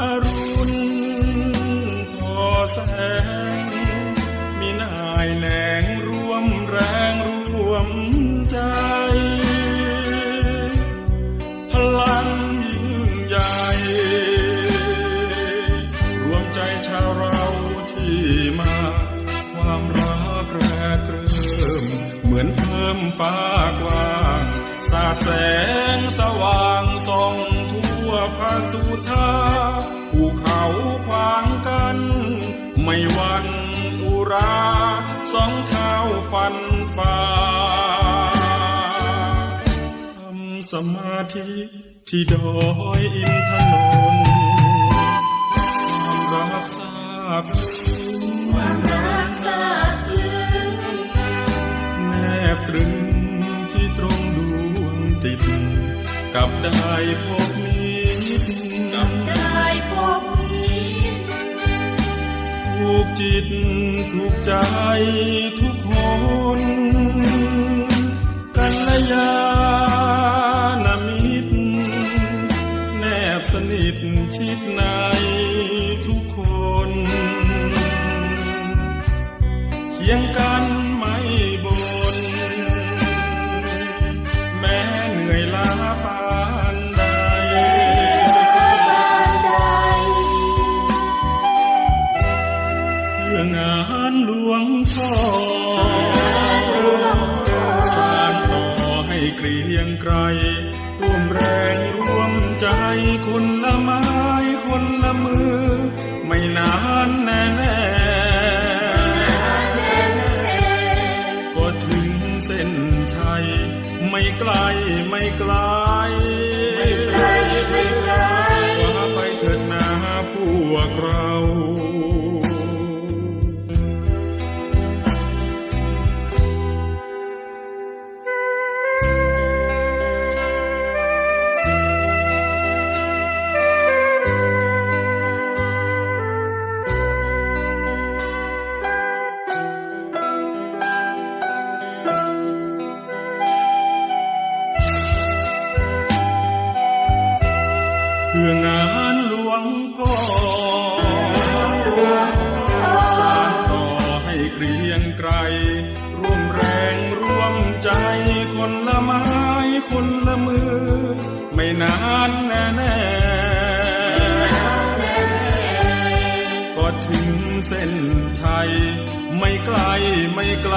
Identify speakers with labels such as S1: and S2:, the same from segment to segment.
S1: อรุณทอแสง มีนายแหลงรวมแรงรวมใจ พลังยิ่งใหญ่ รวมใจชาวเราที่มา ความรักแรกเริ่ม เหมือนเพิ่มฟ้ากว้างสาดแสง สุธาภูเขาขวางกัน ไม่วันอุราสองเท้าฟันฝ่าทำสมาธิที่ดอยอินทนนท์ความรักทราบซึ้ง
S2: รักษาซึ้ง
S1: แนบตรึงที่ตรงดวงจิตกับได้พบ จิตถูกใจทุกคนกัลยาณมิตร แนบสนิทชิดในทุกคนเคียงกัน เกรียงไกรร่วมแรงร่วมใจคนละไม้คนละมือ ไม่นานแน่แน่ก็ถึงเส้นชัย ไม่ไกลไม่ไกล
S2: ไม่ไกล
S1: ว่าไปเถิดนาพวกเรา เพื่องานหลวงพ่อสานต่อให้เกรียงไกรร่วมแรงร่วมใจคนละไม้คนละมือ ไม่นานแน่แน่ก็ถึงเส้นชัยไม่ไกลไม่ไกล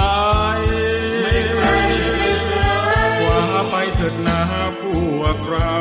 S1: กว่าไปเถิดนาพวกเรา